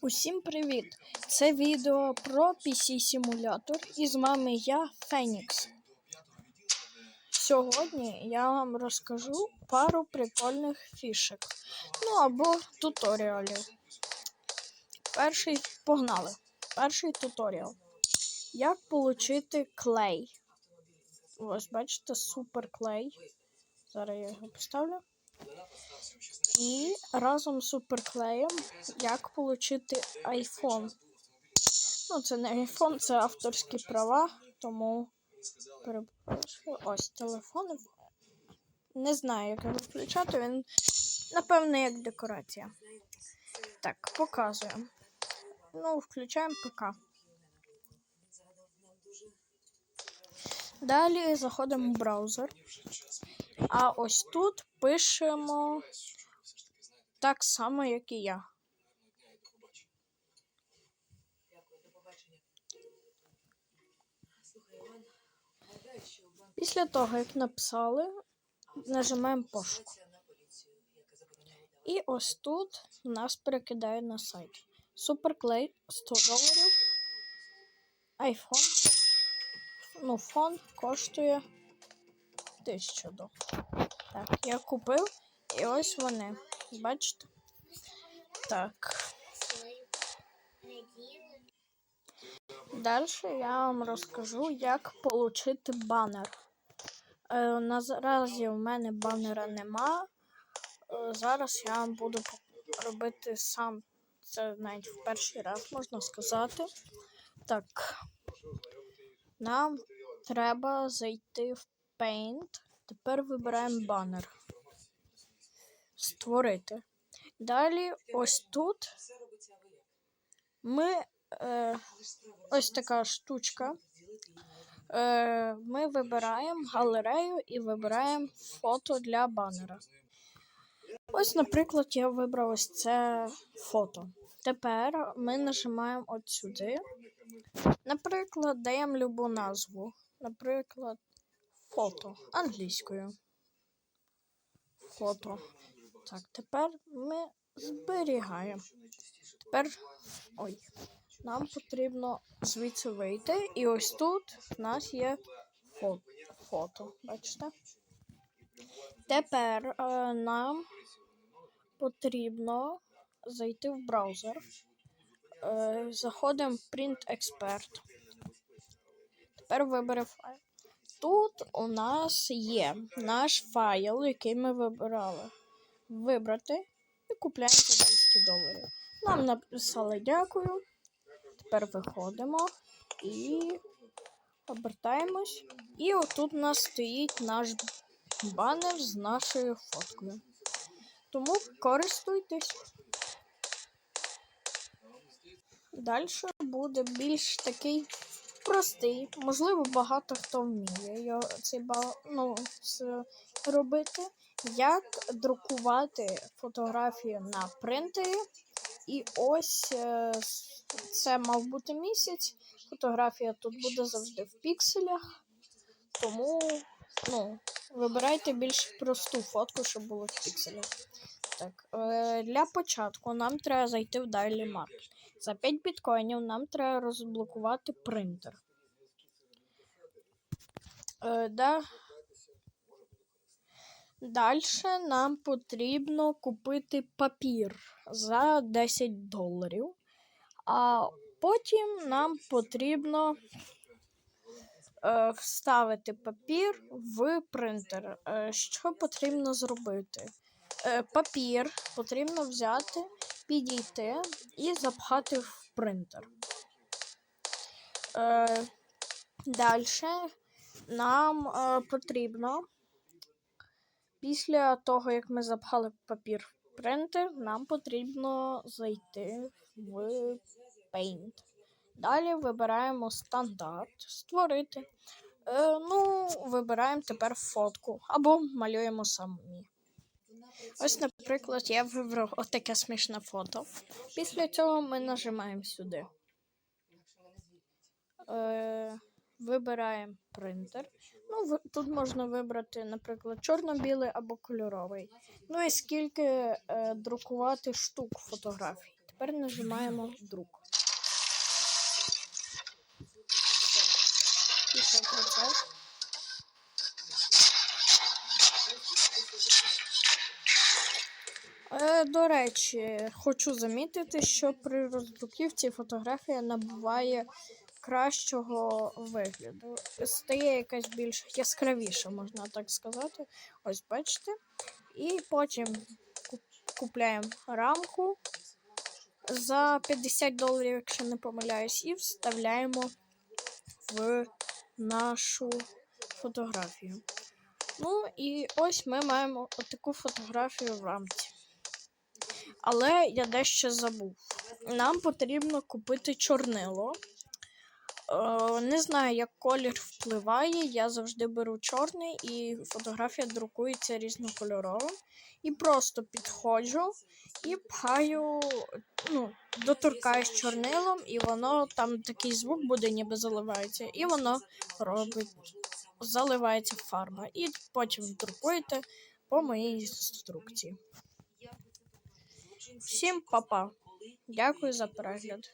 Усім привіт! Це відео про PC-симулятор і з вами я, Фенікс. Сьогодні я вам розкажу пару прикольних фішек. Ну або туторіалів. Перший погнали. Перший туторіал. Як отримати клей. Ось, бачите, супер клей. Зараз я його поставлю. І разом з суперклеєм як отримати iPhone. Ну, це не iPhone, це авторські права, тому перепрошую. Ось телефон. Не знаю, як його включати. Він, напевно, як декорація. Так, показуємо. Ну, включаємо ПК. Далі заходимо в браузер. А ось тут пишемо так само, як і я. Після того, як написали, нажимаємо пошук. І ось тут нас перекидає на сайт. Суперклей 100 доларів. iPhone. Ну, фон коштує 1000 доларів. Так, я купив і ось вони. Бачите? Так. Далі я вам розкажу, як отримати банер. Е, наразі в мене банера нема. Е, зараз я вам буду робити сам. Це навіть в перший раз можна сказати. Так. Нам треба зайти в Paint. Тепер вибираємо банер. Створити. Далі ось тут ми е, ось така штучка. Е, Ми вибираємо галерею і вибираємо фото для банера. Ось, наприклад, я вибрав ось це фото. Тепер ми нажимаємо от сюди. Наприклад, даємо любу назву. Наприклад, фото англійською. Фото. Так, тепер ми зберігаємо. Тепер ой, нам потрібно звідси вийти. І ось тут в нас є фото. бачите? Тепер е, нам потрібно зайти в браузер. Е, заходимо Print Expert. Тепер виберемо файл. Тут у нас є наш файл, який ми вибирали. Вибрати і купляємо за 200 доларів. Нам написали дякую. Тепер виходимо і обертаємось. І отут у нас стоїть наш банер з нашою фоткою. Тому користуйтесь. Далі буде більш такий простий. Можливо, багато хто вміє його цей ба... ну, це робити. Як друкувати фотографію на принтері. І ось е, це мав бути місяць. Фотографія тут буде завжди в пікселях. Тому ну, вибирайте більш просту фотку, щоб було в пікселях. Так, е, Для початку нам треба зайти в Daily Market. За 5 біткоїнів нам треба розблокувати принтер. Е, да. Далі нам потрібно купити папір за 10 доларів. А потім нам потрібно е, вставити папір в принтер. Е, що потрібно зробити? Е, папір потрібно взяти, підійти і запхати в принтер. Е, Далі нам е, потрібно. Після того, як ми запхали папір в принтер, нам потрібно зайти в Paint. Далі вибираємо стандарт, створити. Е, ну, вибираємо тепер фотку або малюємо самі. Ось, наприклад, я вибрав отаке смішне фото. Після цього ми нажимаємо сюди. Е, Вибираємо принтер. Ну, Тут можна вибрати, наприклад, чорно-білий або кольоровий. Ну і скільки е, друкувати штук фотографій. тепер нажимаємо друк. Е, до речі, хочу замітити, що при роздруківці фотографія набуває кращого вигляду. Стає якась більш яскравіша, можна так сказати. Ось бачите. І потім купляємо рамку за 50 доларів, якщо не помиляюсь, і вставляємо в нашу фотографію. Ну і ось ми маємо отаку фотографію в рамці. Але я дещо забув. Нам потрібно купити чорнило. Е, не знаю, як колір впливає. Я завжди беру чорний і фотографія друкується різнокольорово. І просто підходжу і пхаю, ну, доторкаюсь чорнилом, і воно там такий звук буде, ніби заливається, і воно робить, заливається фарба. І потім друкуєте по моїй інструкції. Всім па-па. Дякую за перегляд.